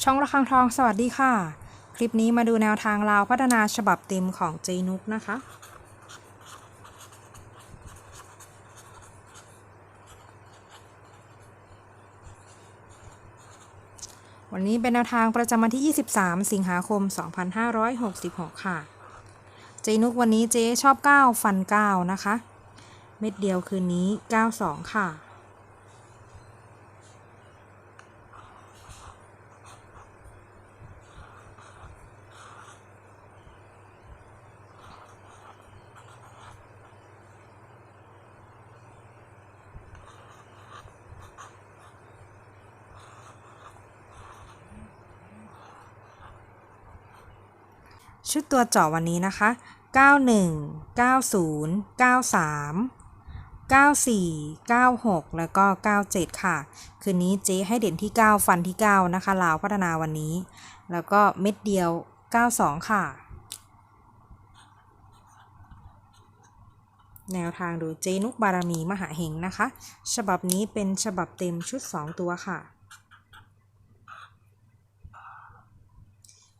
ช่องระฆังทองสวัสดีค่ะ คลิปนี้มาดูแนวทางลาวพัฒนาฉบับเต็มของเจนุกนะคะ วันนี้เป็นแนวทางประจำวันที่ 23 สิงหาคม 2566 ค่ะ เจนุกวันนี้เจ๊ชอบ 9 ฟัน 9 นะคะ เม็ดเดียวคืนนี้ 92 ค่ะ ชุดตัวเจาะวันนี้นะคะ 91 90 93 94 96 แล้วก็ 97 ค่ะ คืนนี้เจ๊ให้เด่นที่ 9 ฟันที่ 9 นะคะลาวพัฒนาวันนี้ แล้วก็เม็ดเดียว 92 ค่ะ แนวทางโดยเจนุกบารมีมหาเฮงนะคะ ฉบับนี้เป็นฉบับเต็มชุด 2 ตัวค่ะ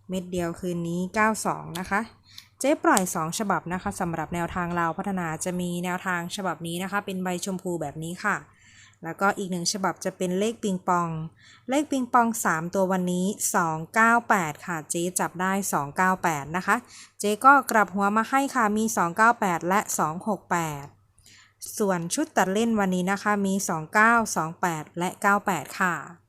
เม็ดเดียวคืนนี้ 92 นะคะ เจ๊ปล่อย 2 ฉบับนะคะสำหรับแนวทางลาพัฒนาจะมีแนวทางฉบับนี้นะคะ เป็นใบชมพูแบบนี้ค่ะ แล้วก็อีกหนึ่งฉบับจะเป็นเลขปิงปอง เลขปิงปอง 3 ตัววันนี้ 298 ค่ะ เจ๊จับได้ 298 นะคะ เจ๊ก็กลับหัวมาให้ค่ะ มี 298 และ 268ส่วนชุดตัดเล่นวันนี้นะคะมี 29 28 และ 98 ค่ะ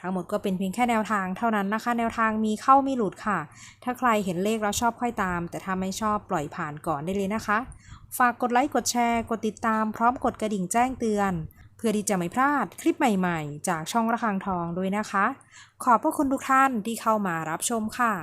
ทั้งหมดก็เป็นเพียงแค่แนวทางเท่านั้นนะคะ แนวทางมีเข้ามีหลุดค่ะ ถ้าใครเห็นเลขแล้วชอบค่อยตาม แต่ถ้าไม่ชอบปล่อยผ่านก่อนได้เลยนะคะ ฝากกดไลค์กดแชร์ กดติดตามพร้อมกดกระดิ่งแจ้งเตือน เพื่อที่จะไม่พลาดคลิปใหม่ๆ จากช่องระฆังทองด้วยนะคะ ขอบพระคุณทุกท่านที่เข้ามารับชมค่ะ